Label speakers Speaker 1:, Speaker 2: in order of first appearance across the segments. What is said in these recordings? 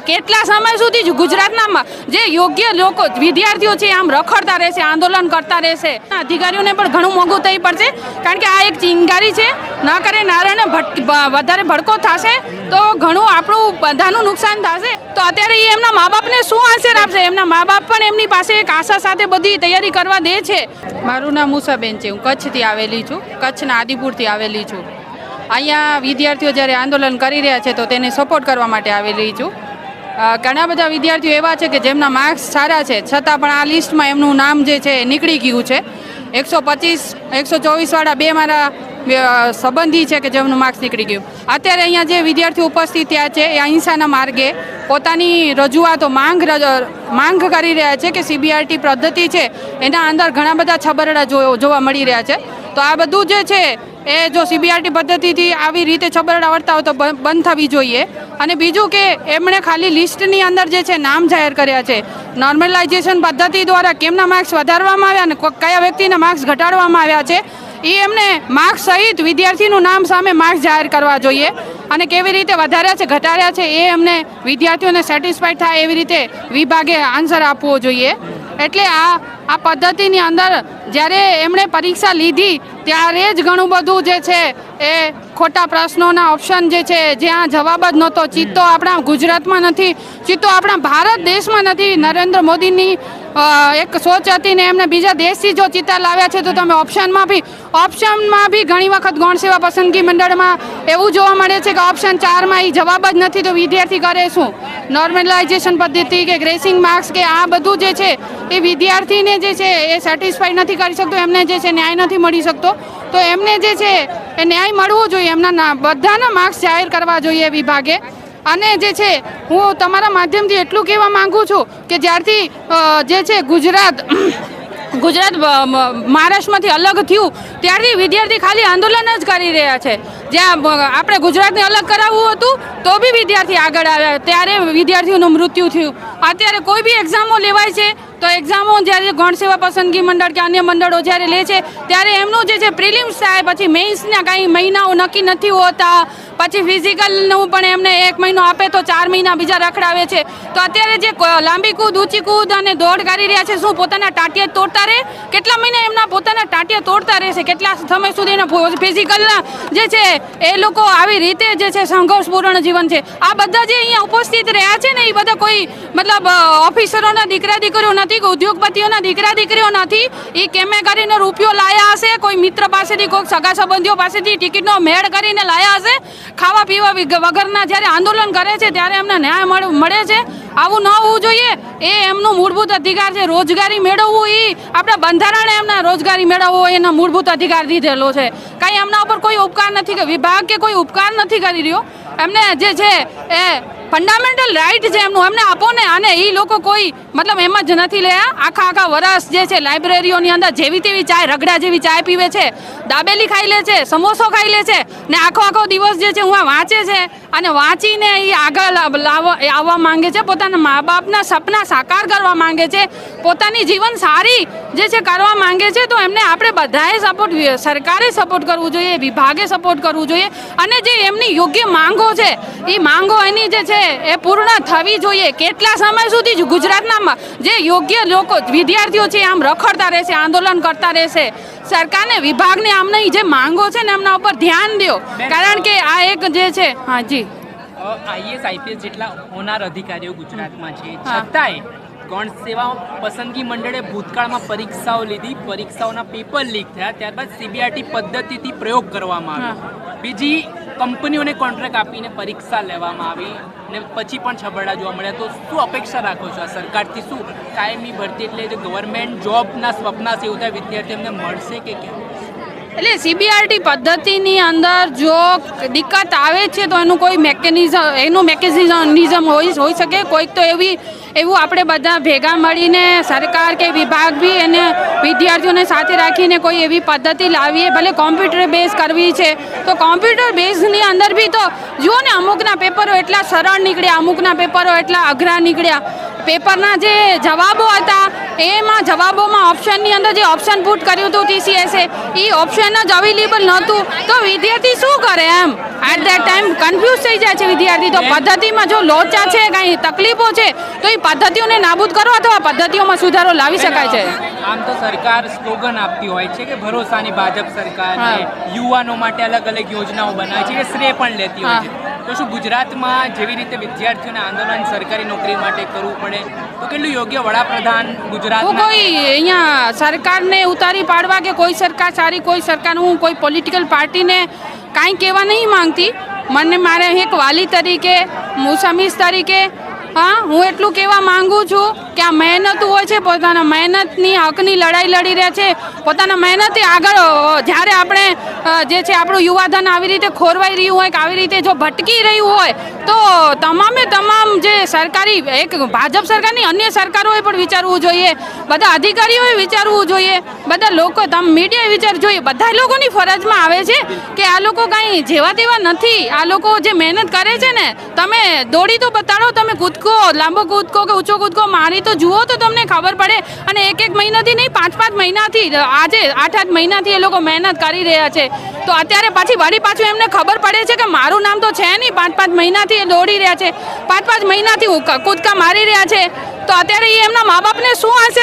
Speaker 1: કેટલા સમય સુધી જ ગુજરાતનામાં જે યોગ્ય લોકો, વિદ્યાર્થીઓ છે આમ રખડતા રહેશે, આંદોલન કરતા રહેશે. અધિકારીઓને પણ ઘણું મોંઘું થઈ પડશે. કારણ કે આ એક ચિંગારી છે. ન કરે નારાયણ વધારે ભડકો થશે તો ઘણું આપણું બધાનું નુકસાન થશે. તો અત્યારે એ એમના મા બાપને શું આન્સર આપશે? એમના મા બાપ પણ એમની પાસે એક આશા સાથે બધી તૈયારી કરવા દે છે. મારું નામ મુસાબેન છે. હું કચ્છથી આવેલી છું. કચ્છના આદિપુરથી આવેલી છું. અહીંયા વિદ્યાર્થીઓ જ્યારે આંદોલન કરી રહ્યા છે તો તેને સપોર્ટ કરવા માટે આવેલી છું. ઘણા બધા વિદ્યાર્થીઓ એવા છે કે જેમના માર્ક્સ સારા છે. છતાં પણ આ લિસ્ટમાં એમનું નામ જે છે એ નીકળી ગયું છે. એકસો પચીસ, એકસો ચોવીસવાળા બે મારા સંબંધી છે કે જેમનું માર્ક્સ નીકળી ગયું. અત્યારે અહીંયા જે વિદ્યાર્થીઓ ઉપસ્થિત થયા છે એ અહિંસાના માર્ગે પોતાની રજૂઆતો માંગ માંગ કરી રહ્યા છે કે સીબીઆરટી પદ્ધતિ છે એના અંદર ઘણા બધા છબરડા જોવા મળી રહ્યા છે. તો આ બધું જે છે એ જો સીબીઆરટી પદ્ધતિથી આવી રીતે છબરડા વર્તા હોય તો બંધ થવી જોઈએ. અને બીજું કે એમણે ખાલી લિસ્ટની અંદર જે છે નામ જાહેર કર્યા છે. નોર્મલાઇઝેશન પદ્ધતિ દ્વારા કેમના માર્ક્સ વધારવામાં આવ્યા અને કયા વ્યક્તિના માર્ક્સ ઘટાડવામાં આવ્યા છે એ એમને માર્ક્સ સહિત વિદ્યાર્થીનું નામ સામે માર્ક્સ જાહેર કરવા જોઈએ. અને કેવી રીતે વધાર્યા છે, ઘટાડ્યા છે, એ એમને વિદ્યાર્થીઓને સેટિસ્ફાઈડ થાય એવી રીતે વિભાગે આન્સર આપવો જોઈએ. એટલે આ આ પદ્ધતિની અંદર જ્યારે એમણે પરીક્ષા લીધી ત્યારે જ ઘણું બધું જે છે એ ખોટા પ્રશ્નોના ઓપ્શન જે છે જ્યાં જવાબ જ નહોતો. ચિત્તો આપણા ગુજરાતમાં નથી, ચિત્તો આપણા ભારત દેશમાં નથી. નરેન્દ્ર મોદીની એક સોચ હતી ને એમને બીજા દેશથી જો ચિત્તા લાવ્યા છે તો તમે ઓપ્શનમાં બી ઓપ્શનમાં બી ઘણી વખત ગૌણ સેવા પસંદગી મંડળમાં એવું જોવા મળે છે કે ઓપ્શન ચારમાં એ જવાબ જ નથી તો વિદ્યાર્થી કરે શું? નોર્મલાઇઝેશન પદ્ધતિ કે ગ્રેસિંગ માર્ક્સ કે આ બધું જે છે, એ વિદ્યાર્થીને જે છે એ સેટિસ્ફાઈ નથી કરી શકતો, એમને જે છે ન્યાય નથી મળી શકતો. તો એમને જે છે એ ન્યાય મળવો જોઈએ, એમના બધાના માર્ક્સ જાહેર કરવા જોઈએ વિભાગે. અને જે છે, હું તમારા માધ્યમથી એટલું કહેવા માગું છું કે જ્યારથી જે છે ગુજરાત ગુજરાત મહારાષ્ટ્રમાંથી અલગ થયું, ત્યારથી વિદ્યાર્થી ખાલી આંદોલન જ કરી રહ્યા છે. જ્યાં આપણે ગુજરાતને અલગ કરાવવું હતું, તો બી વિદ્યાર્થી આગળ આવ્યા. ત્યારે વિદ્યાર્થીઓનું મૃત્યુ થયું. અત્યારે કોઈ બી એક્ઝામો લેવાય છે તો એક્ઝામો જ્યારે ગણસેવા પસંદગી મંડળ કે અન્ય મંડળો જ્યારે લે છે, ત્યારે એમનું જે છે પ્રિલિમ્સ થાય, પછી મેઇન્સના કાંઈ મહિનાઓ નક્કી નથી હોતા, પછી ફિઝિકલનું પણ એમને એક મહિનો આપે તો ચાર મહિના બીજા રખડાવે છે. તો અત્યારે જે લાંબી કૂદ, ઊંચી કૂદ અને દોડ કરી રહ્યા છે, શું પોતાના ટાંટિયા તોડતા રહે? કેટલા મહિના એમના પોતાના ટાંટિયા તોડતા રહેશે? કેટલા સમય સુધી એના ફિઝિકલના જે છે, એ લોકો આવી રીતે જે છે સંઘર્ષપૂર્ણ જીવન છે. આ બધા જે અહીંયા ઉપસ્થિત રહ્યા છે ને, એ બધા કોઈ મતલબ ઓફિસરોના દીકરા દીકરીઓ નથી, કે ઉદ્યોગપતિઓના દીકરા દીકરીઓ નથી, એ કેમે કરીને રૂપિયો લાયા હશે, કોઈ મિત્ર પાસેથી કોઈ સગા સંબંધીઓ પાસેથી ટિકિટનો મેળ કરીને લાયા હશે, ખાવા પીવા વગરના જ્યારે આંદોલન કરે છે, ત્યારે એમને ન્યાય મળે છે આવું ન હોવું જોઈએ. એ એમનું મૂળભૂત અધિકાર છે. રોજગારી મેળવવું એ આપણા બંધારણે એમના રોજગારી મેળવવો એનો મૂળભૂત અધિકાર દીધેલો છે. કાંઈ એમના ઉપર કોઈ ઉપકાર નથી વિભાગ કે કોઈ ઉપકાર નથી કરી રહ્યો. એમને જે છે, એ ફંડામેન્ટલ રાઇટ છે એમનું. એમને આપો ને અને એ લોકો કોઈ મતલબ એમ જ નથી લેયા આખા આખા વરસ જે છે, લાઇબ્રેરીઓની અંદર જેવી તેવી ચાય, રગડા જેવી ચાય પીવે છે. દાબેલી ખાઈ લે છે, સમોસો ખાઈ લે છે ને આખો આખો દિવસ જે છે, હું વાંચે છે અને વાંચીને એ આગળ લાવ- લાવવા આવવા માંગે છે પોતાના મા બાપના સપના સાકાર કરવા માંગે છે પોતાની જીવન સારી જે છે કરવા માંગે છે તો એમને આપણે બધાએ સપોર્ટ સરકારે સપોર્ટ કરવું જોઈએ વિભાગે સપોર્ટ કરવું જોઈએ અને જે એમની યોગ્ય માંગો છે એ માંગો એની જે છે એ પૂર્ણ થવી જોઈએ. કેટલા સમય સુધી જ ગુજરાતના જે યોગ્ય લોકો વિદ્યાર્થીઓ છે આમ રખડતા રહેશે આંદોલન કરતા રહેશે સરકારને વિભાગને આમને જે માંગો છે ને એમના ઉપર ધ્યાન દો. કારણ કે આ એક જે છે હા જી.
Speaker 2: આઈએસ આઈપીએસ જેટલા હોનાર અધિકારીઓ ગુજરાતમાં છે. છતાંય ગણ સેવા પસંદગી મંડળે ભૂતકાળમાં પરીક્ષાઓ લીધી. પરીક્ષાઓના પેપર લીક થયા. ત્યારબાદ સીબીઆરટી પદ્ધતિથી પ્રયોગ કરવામાં આવ્યો. બીજી કંપનીઓને કોન્ટ્રાક્ટ આપીને પરીક્ષા લેવામાં આવી ને પછી પણ છબરડા જોવા મળ્યા. તો શું અપેક્ષા રાખો છો આ સરકારથી? શું કાયમી ભરતી એટલે જે ગવર્મેન્ટ જોબના સ્વપ્ન છે એવું થાય વિદ્યાર્થી એમને મળશે કે કેમ?
Speaker 1: એટલે સીબીઆરટી પદ્ધતિની અંદર જો દિક્કત આવે છે તો એનું કોઈ મેકેનિઝમ એનું મેકેનિઝમ હોઈ હોઈ શકે. કોઈક તો એવી, એવું આપણે બધા ભેગા મળીને સરકાર કે વિભાગ બી એને વિદ્યાર્થીઓને સાથે રાખીને કોઈ એવી પદ્ધતિ લાવીએ. ભલે કોમ્પ્યુટર બેઝ કરવી છે. તો કોમ્પ્યુટર બેઝની અંદર બી તો જુઓ ને અમુકના પેપરો એટલા સરળ નીકળ્યા, અમુકના પેપરો એટલા અઘરા નીકળ્યા. પેપરના જે જવાબો હતા એમાં જવાબોમાં ઓપ્શનની અંદર જે ઓપ્શન પુટ કર્યું હતું ટીસીએસે એ ઓપ્શન જ અવેલેબલ નહોતું. તો વિદ્યાર્થી શું કરે એમ? એટ દેટ ટાઈમ કન્ફ્યુઝ થઈ જાય છે વિદ્યાર્થી. તો પદ્ધતિમાં જો લોચા છે કાંઈ તકલીફો છે તો એ પદ્ધતિઓને નાબૂદ કરો અથવા પદ્ધતિઓમાં સુધારો લાવી શકાય છે?
Speaker 2: આમ તો સરકાર સ્લોગન આપતી હોય છે કે ભરોસાની ભાજપ સરકાર યુવાનો માટે અલગ અલગ યોજનાઓ બનાવે છે કે શ્રેય પણ લેતી હોય છે. તો શું ગુજરાતમાં જેવી રીતે વિદ્યાર્થીઓને આંદોલન સરકારી નોકરી માટે કરવું પડે, તો કેટલું યોગ્ય વડાપ્રધાન ગુજરાત
Speaker 1: કોઈ અહીંયા સરકારને ઉતારી પાડવા કે કોઈ સરકાર સારી, કોઈ સરકાર હું, કોઈ પોલિટિકલ પાર્ટીને કાંઈ કહેવા નહીં માંગતી. મને મારે એક વાલી તરીકે, મુસામીસ તરીકે હા, હું એટલું કહેવા માંગુ છું કે આ મહેનત હોય છે, પોતાના મહેનતની હકની લડાઈ લડી રહ્યા છે, પોતાના મહેનતે આગળ જ્યારે આપણે જે છે આપણું યુવાધન આવી રીતે ખોરવાઈ રહ્યું હોય કે આવી રીતે જો ભટકી રહ્યું હોય, તો તમામે તમામ જે સરકારી, એક ભાજપ સરકારની અન્ય સરકારોએ પણ વિચારવું જોઈએ, બધા અધિકારીઓએ વિચારવું જોઈએ, બધા લોકો, તમ મીડિયાએ વિચાર જોઈએ, બધા લોકોની ફરજમાં આવે છે કે આ લોકો કાંઈ જેવા તેવા નથી, આ લોકો જે મહેનત કરે છે ને, તમે દોડી તો બતાડો, તમે કૂદકો લાંબો કૂદકો કે ઊંચો કૂદકો મારી તો જુઓ તો તમને ખબર પડે. અને એક એક મહિનાથી નહીં, પાંચ પાંચ મહિનાથી, આજે આઠ આઠ મહિનાથી એ લોકો મહેનત કરી રહ્યા છે. તો અત્યારે પાછી વળી પાછું એમને ખબર પડે છે કે મારું નામ તો છે નહીં, પાંચ પાંચ મહિનાથી એ દોડી રહ્યા છે. પાંચ પાંચ મહિનાથી કૂદકા મારી રહ્યા છે. તો અત્યારે એ એમના મા બાપને શું આપશે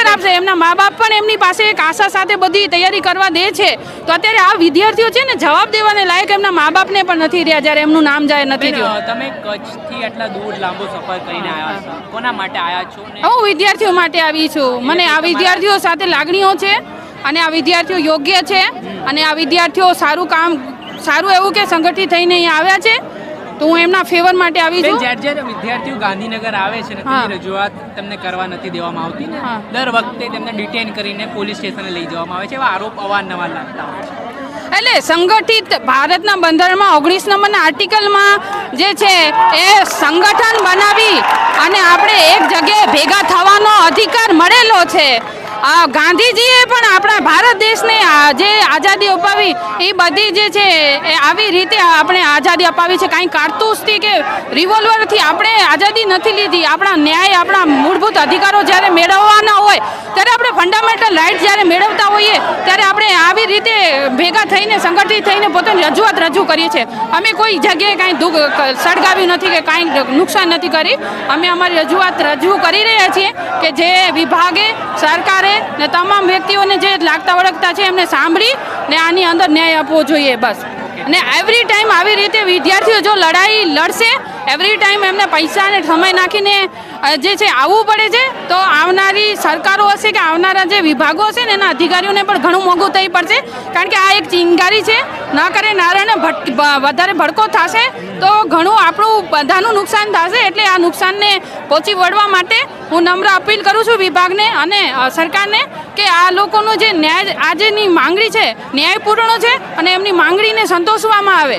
Speaker 1: એમના મા બાપ પણ એમની પાસે એક આશા સાથે બધી તૈયારી કરવા દે છે. તો અત્યારે આ વિદ્યાર્થીઓ છે ને જવાબ દેવાને લાયક એમના મા બાપને પણ નથી રહ્યા જ્યારે એમનું નામ જાય નથી રહ્યું
Speaker 2: તમે કચ્છથી આટલા દૂર લાંબો સફર કરીને આવ્યા છો. કોના માટે આવ્યા છો
Speaker 1: હું વિદ્યાર્થીઓ માટે આવી છું. મને આ વિદ્યાર્થીઓ સાથે લાગણીઓ છે અને આ વિદ્યાર્થીઓ યોગ્ય છે અને આ વિદ્યાર્થીઓ સારું કામ સારું એવું કે સંગઠિત થઈને અહીંયા આવ્યા છે. તો હું એમના ફેવર માટે આવી છું
Speaker 2: જ્યારે જ્યારે વિદ્યાર્થીઓ ગાંધીનગર આવે છે ને તેની રજૂઆત તમને કરવા નથી દેવામાં આવતી ને દર વખતે તેમને ડિટેન કરીને પોલીસ સ્ટેશને લઈ જવામાં આવે છે એવા આરોપ અવારનવાર લાગતા હોય છે.
Speaker 1: એટલે સંગઠિત ભારતના બંધારણમાં ઓગણીસ નંબરના આર્ટિકલમાં જે છે એ સંગઠન બનાવી અને આપણે એક જગ્યાએ ભેગા થવાનો અધિકાર મળેલો છે. ગાંધીજીએ પણ આપણા ભારત દેશને જે આઝાદી અપાવી, એ બધી જે છે, એ આવી રીતે આપણે આઝાદી અપાવી છે. કાંઈ કારતૂસથી કે રિવોલ્વરથી આપણે આઝાદી નથી લીધી. આપણા ન્યાય, આપણા મૂળભૂત અધિકારો જ્યારે મેળવવાના હોય, ત્યારે આપણે ફંડામેન્ટલ રાઇટ જ્યારે મેળવતા હોઈએ, ત્યારે આપણે આવી રીતે ભેગા થઈને, સંગઠિત થઈને પોતાની રજૂઆત રજૂ કરીએ છીએ. અમે કોઈ જગ્યાએ કાંઈ દુઃખ સળગાવ્યું નથી કે કાંઈ નુકસાન નથી કરી. અમે અમારી રજૂઆત રજૂ કરી રહ્યા છીએ કે જે વિભાગે, સરકારે ને તમામ વ્યક્તિઓને જે લાગતા વળગતા છે એમને સાંભળી ને આની અંદર ન્યાય આપવો જોઈએ બસ. અને એવરી ટાઈમ આવી રીતે વિદ્યાર્થીઓ જો લડાઈ લડશે એવરી ટાઈમ એમને પૈસા અને સમય નાખીને જે છે આવવું પડે છે, તો આવનારી સરકારો હશે કે આવનારા જે વિભાગો હશે ને એના અધિકારીઓને પણ ઘણું મોંઘું થઈ પડશે. કારણ કે આ એક ચિંગારી છે. ન કરે નારાયણ વધારે ભડકો થશે, તો ઘણું આપણું બધાનું નુકસાન થશે. એટલે આ નુકસાનને પહોંચી વળવા માટે હું નમ્ર અપીલ કરું છું વિભાગને અને સરકારને કે આ લોકોનું જે ન્યાય આજેની માંગણી છે, ન્યાયપૂર્ણ છે અને એમની માંગણીને સંતોષવામાં આવે.